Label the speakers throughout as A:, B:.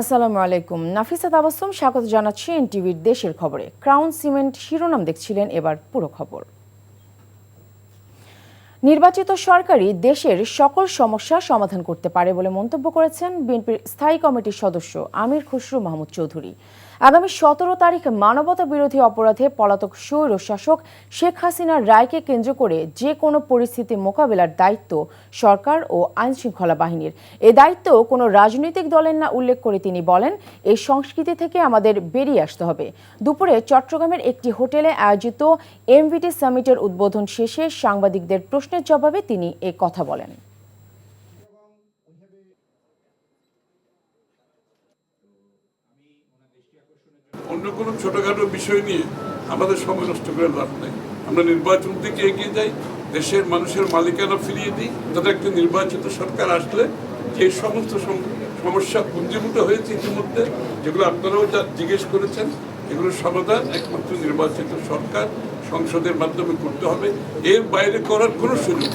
A: আসসালামু আলাইকুম নাফিসা তাবাসুম স্বাগত জানাচ্ছি এনটিভির দেশের খবরে ক্রাউন সিমেন্ট শিরোনাম দেখছিলেন এবার পুরো খবর নির্বাচিত সরকারই দেশের সকল সমস্যা সমাধান করতে পারে বলে মন্তব্য করেছেন বিএনপির স্থায়ী কমিটির সদস্য আমির খসরু মাহমুদ চৌধুরী আগামী সতেরো তারিখ মানবতা বিরোধী অপরাধে পলাতক সৌর শাসক শেখ হাসিনার রায়কে কেন্দ্র করে যে কোনো পরিস্থিতি মোকাবেলার দায়িত্ব সরকার ও আইনশৃঙ্খলা বাহিনীর এ দায়িত্ব কোনো রাজনৈতিক দলের না উল্লেখ করে তিনি বলেন এই সংস্কৃতি থেকে আমাদের বেরিয়ে আসতে হবে দুপুরে চট্টগ্রামের একটি হোটেলে আয়োজিত এমভিটি সামিটের উদ্বোধন শেষে সাংবাদিকদের প্রশ্ন প্রশ্নের জবাবে তিনি এ কথা বলেন অন্য কোনো ছোটখাটো বিষয় নিয়ে আমাদের সময় নষ্ট করে লাভ নেই আমরা নির্বাচন থেকে এগিয়ে যাই দেশের মানুষের মালিকানা ফিরিয়ে দিই তাদের একটি নির্বাচিত সরকার আসলে যে সমস্ত সমস্যা পুঞ্জীভূত হয়েছে ইতিমধ্যে যেগুলো আপনারাও যা জিজ্ঞেস করেছেন এগুলোর সমাধান একমাত্র নির্বাচিত সরকার সংসদের মাধ্যমে করতে হবে এর বাইরে করার কোনো সুযোগ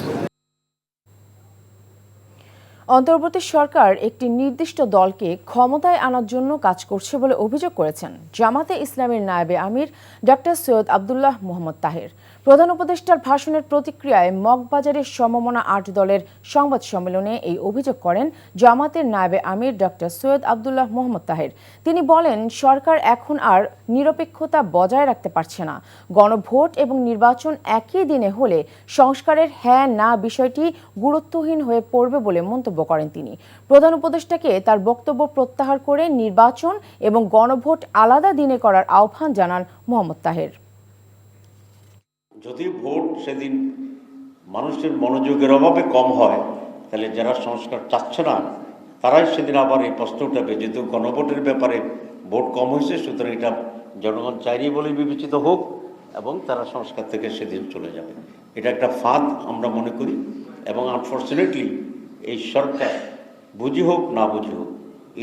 A: অন্তর্বর্তী সরকার একটি নির্দিষ্ট দলকে ক্ষমতায় আনার জন্য কাজ করছে বলে অভিযোগ করেছেন জামাতে ইসলামের নায়বে আমির ডক্টর সৈয়দ আবদুল্লাহ মোহাম্মদ তাহের প্রধান উপদেষ্টার ভাষণের প্রতিক্রিয়ায় মগবাজারের সমমনা আট দলের সংবাদ সম্মেলনে এই অভিযোগ করেন জামাতের নায়েবে আমির ডক্টর সৈয়দ আবদুল্লাহ মোহাম্মদ তাহের তিনি বলেন সরকার এখন আর নিরপেক্ষতা বজায় রাখতে পারছে না গণভোট এবং নির্বাচন একই দিনে হলে সংস্কারের হ্যাঁ না বিষয়টি গুরুত্বহীন হয়ে পড়বে বলে মন্তব্য করেন তিনি প্রধান উপদেষ্টাকে তার বক্তব্য প্রত্যাহার করে নির্বাচন এবং গণভোট আলাদা দিনে করার আহ্বান জানান মোহাম্মদ তাহের যদি ভোট সেদিন মানুষের মনোযোগের অভাবে কম হয় তাহলে যারা সংস্কার চাচ্ছে না তারাই সেদিন আবার এই প্রশ্ন উঠাবে যেহেতু গণভোটের ব্যাপারে ভোট কম হয়েছে সুতরাং এটা জনগণ চাইনি বলে বিবেচিত হোক এবং তারা সংস্কার থেকে সেদিন চলে যাবে এটা একটা ফাঁদ আমরা মনে করি এবং আনফর্চুনেটলি এই সরকার বুঝি হোক না বুঝি হোক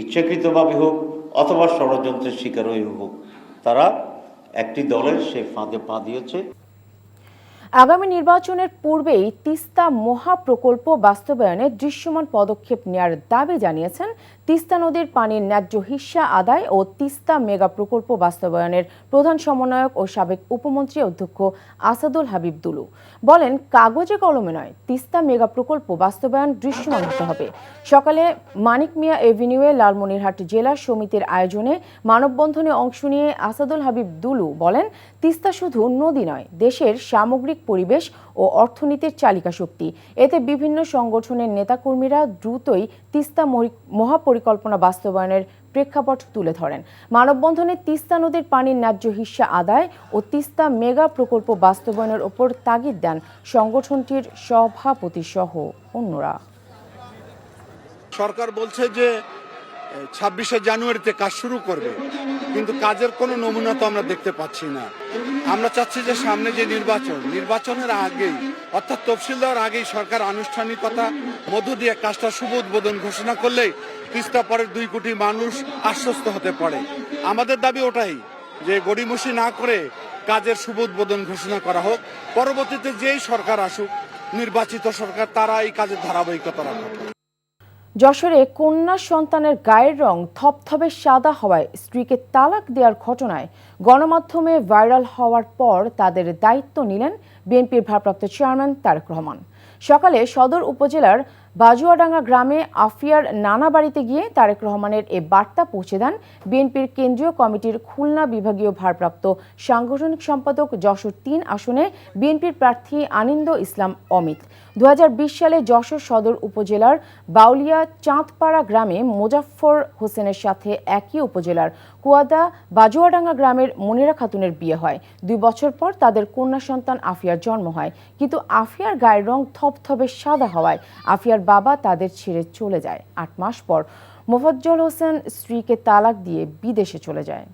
A: ইচ্ছাকৃতভাবে হোক অথবা ষড়যন্ত্রের শিকার হয়ে হোক তারা একটি দলের সে ফাঁদে পা দিয়েছে আগামী নির্বাচনের পূর্বেই তিস্তা মহাপ্রকল্প বাস্তবায়নে দৃশ্যমান পদক্ষেপ নেয়ার দাবি জানিয়েছেন তিস্তা নদীর পানির ন্যায্য হিস্যা আদায় ও তিস্তা মেগা প্রকল্প বাস্তবায়নের প্রধান সমন্বয়ক ও সাবেক উপমন্ত্রী অধ্যক্ষ আসাদুল হাবিব দুলু বলেন কাগজে কলমে নয় তিস্তা মেগা প্রকল্প বাস্তবায়ন দৃশ্যমান হতে হবে সকালে মানিক মিয়া এভিনিউয়ে লালমনিরহাট জেলা সমিতির আয়োজনে মানববন্ধনে অংশ নিয়ে আসাদুল হাবিব দুলু বলেন তিস্তা শুধু নদী নয় দেশের সামগ্রিক সামগ্রিক পরিবেশ ও অর্থনীতির চালিকা শক্তি এতে বিভিন্ন সংগঠনের নেতাকর্মীরা দ্রুতই তিস্তা মহাপরিকল্পনা বাস্তবায়নের প্রেক্ষাপট তুলে ধরেন মানববন্ধনে তিস্তা নদীর পানির ন্যায্য হিস্যা আদায় ও তিস্তা মেগা প্রকল্প বাস্তবায়নের ওপর তাগিদ দেন সংগঠনটির সভাপতি সহ অন্যরা সরকার বলছে যে ছাব্বিশে জানুয়ারিতে কাজ শুরু করবে কিন্তু কাজের কোনো নমুনা তো আমরা দেখতে পাচ্ছি না আমরা চাচ্ছি যে সামনে যে নির্বাচন নির্বাচনের আগেই অর্থাৎ তফসিল দেওয়ার আগেই সরকার আনুষ্ঠানিকতা মধ্য দিয়ে কাজটা শুভ উদ্বোধন ঘোষণা করলেই তিস্তা পরের দুই কোটি মানুষ আশ্বস্ত হতে পারে আমাদের দাবি ওটাই যে গড়িমসি না করে কাজের শুভ উদ্বোধন ঘোষণা করা হোক পরবর্তীতে যেই সরকার আসুক নির্বাচিত সরকার তারা এই কাজের ধারাবাহিকতা রাখুক যশোরে কন্যা সন্তানের গায়ের রং থপথপে সাদা হওয়ায় স্ত্রীকে তালাক দেওয়ার ঘটনায় গণমাধ্যমে ভাইরাল হওয়ার পর তাদের দায়িত্ব নিলেন বিএনপির ভারপ্রাপ্ত চেয়ারম্যান তারেক রহমান সকালে সদর উপজেলার বাজুয়াডাঙ্গা গ্রামে আফিয়ার নানা বাড়িতে গিয়ে তারেক রহমানের এ বার্তা পৌঁছে দেন বিএনপির কেন্দ্রীয় কমিটির খুলনা বিভাগীয় ভারপ্রাপ্ত সাংগঠনিক সম্পাদক যশোর তিন আসনে বিএনপির প্রার্থী আনিন্দ ইসলাম অমিত দু সালে যশোর সদর উপজেলার বাউলিয়া চাঁদপাড়া গ্রামে মোজাফফর হোসেনের সাথে একই উপজেলার কুয়াদা বাজুয়াডাঙ্গা গ্রামের মনিরা খাতুনের বিয়ে হয় দুই বছর পর তাদের কন্যা সন্তান আফিয়ার জন্ম হয় কিন্তু আফিয়ার গায়ের রং থপথপে সাদা হওয়ায় আফিয়ার বাবা তাদের ছেড়ে চলে যায় আট মাস পর মোফাজ্জল হোসেন স্ত্রীকে তালাক দিয়ে বিদেশে চলে যায়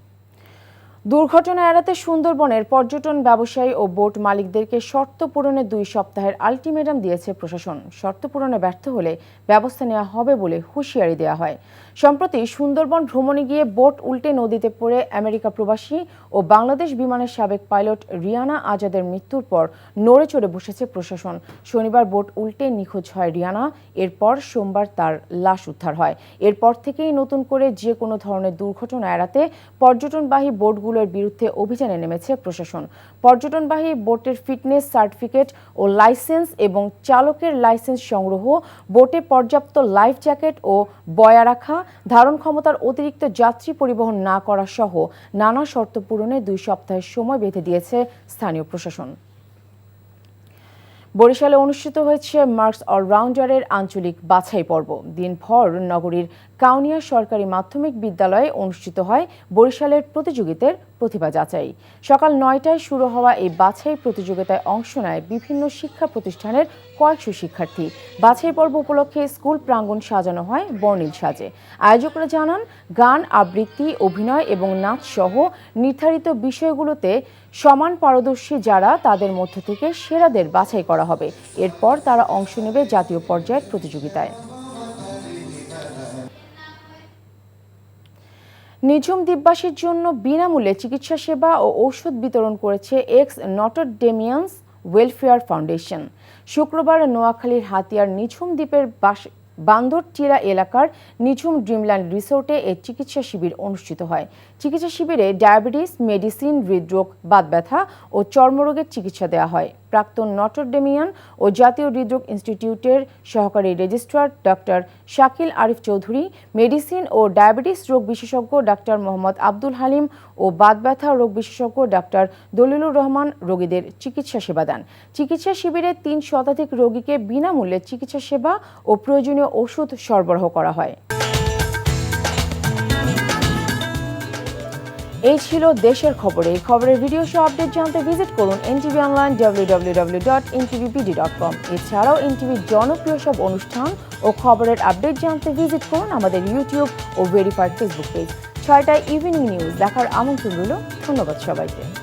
A: দুর্ঘটনা এড়াতে সুন্দরবনের পর্যটন ব্যবসায়ী ও বোট মালিকদেরকে শর্ত পূরণে দুই সপ্তাহের আলটিমেটাম দিয়েছে প্রশাসন শর্ত পূরণে ব্যর্থ হলে ব্যবস্থা নেওয়া হবে বলে হুঁশিয়ারি দেওয়া হয় সম্প্রতি সুন্দরবন ভ্রমণে গিয়ে বোট উল্টে নদীতে পড়ে আমেরিকা প্রবাসী ও বাংলাদেশ বিমানের সাবেক পাইলট রিয়ানা আজাদের মৃত্যুর পর নড়ে চড়ে বসেছে প্রশাসন শনিবার বোট উল্টে নিখোঁজ হয় রিয়ানা এরপর সোমবার তার লাশ উদ্ধার হয় এরপর থেকেই নতুন করে যে কোনো ধরনের দুর্ঘটনা এড়াতে পর্যটনবাহী বোটগুলো দোকানগুলোর বিরুদ্ধে অভিযানে নেমেছে প্রশাসন পর্যটনবাহী বোটের ফিটনেস সার্টিফিকেট ও লাইসেন্স এবং চালকের লাইসেন্স সংগ্রহ বোটে পর্যাপ্ত লাইফ জ্যাকেট ও বয়া রাখা ধারণ ক্ষমতার অতিরিক্ত যাত্রী পরিবহন না করা সহ নানা শর্ত পূরণে দুই সপ্তাহের সময় বেঁধে দিয়েছে স্থানীয় প্রশাসন বরিশালে অনুষ্ঠিত হয়েছে মার্কস অলরাউন্ডারের আঞ্চলিক বাছাই পর্ব দিনভর নগরীর কাউনিয়া সরকারি মাধ্যমিক বিদ্যালয়ে অনুষ্ঠিত হয় বরিশালের প্রতিযোগিতার প্রতিভা যাচাই সকাল নয়টায় শুরু হওয়া এই বাছাই প্রতিযোগিতায় অংশ নেয় বিভিন্ন শিক্ষা প্রতিষ্ঠানের কয়েকশো শিক্ষার্থী বাছাই পর্ব উপলক্ষে স্কুল প্রাঙ্গণ সাজানো হয় বর্ণিল সাজে আয়োজকরা জানান গান আবৃত্তি অভিনয় এবং নাচ সহ নির্ধারিত বিষয়গুলোতে সমান পারদর্শী যারা তাদের মধ্য থেকে সেরাদের বাছাই করা হবে এরপর তারা অংশ নেবে জাতীয় পর্যায়ের প্রতিযোগিতায় নিঝুম দ্বীপবাসীর জন্য বিনামূল্যে চিকিৎসা সেবা ও ঔষধ বিতরণ করেছে ex Notre Damians welfare foundation শুক্রবার নোয়াখালীর হাতিয়ার নিঝুম দ্বীপের বান্দরটিলা এলাকার নিঝুম ড্রিমল্যান্ড রিসোর্টে এ চিকিৎসা শিবির অনুষ্ঠিত হয় চিকিৎসা শিবিরে ডায়াবেটিস মেডিসিন হৃদরোগ ব্যথা ও চর্মরোগের চিকিৎসা দেওয়া হয় প্রাক্তন নটরডেমিয়ান ও জাতীয় হৃদরোগ ইনস্টিটিউটের সহকারী registrar doctor Shakil Arif Chowdhury medicine ও ডায়াবেটিস রোগ বিশেষজ্ঞ ডাক্তার মোহাম্মদ আব্দুল হালিম ও ব্যথা রোগ বিশেষজ্ঞ ডাক্তার দলিলুর রহমান রোগীদের চিকিৎসা সেবা দেন চিকিৎসা শিবিরে তিন শতাধিক রোগীকে বিনামূল্যে চিকিৎসা সেবা ও প্রয়োজনীয় ওষুধ সরবরাহ করা হয় এই ছিল দেশের খবরে এই খবরের ভিডিও সহ আপডেট জানতে ভিজিট করুন NTV online www.ntvpd.com dot dot com এছাড়াও এনটিভির জনপ্রিয় সব অনুষ্ঠান ও খবরের আপডেট জানতে ভিজিট করুন আমাদের ইউটিউব ও ভেরিফাইড ফেসবুক পেজ ছয়টায় ইভিনিং নিউজ দেখার আমন্ত্রণ রইল ধন্যবাদ সবাইকে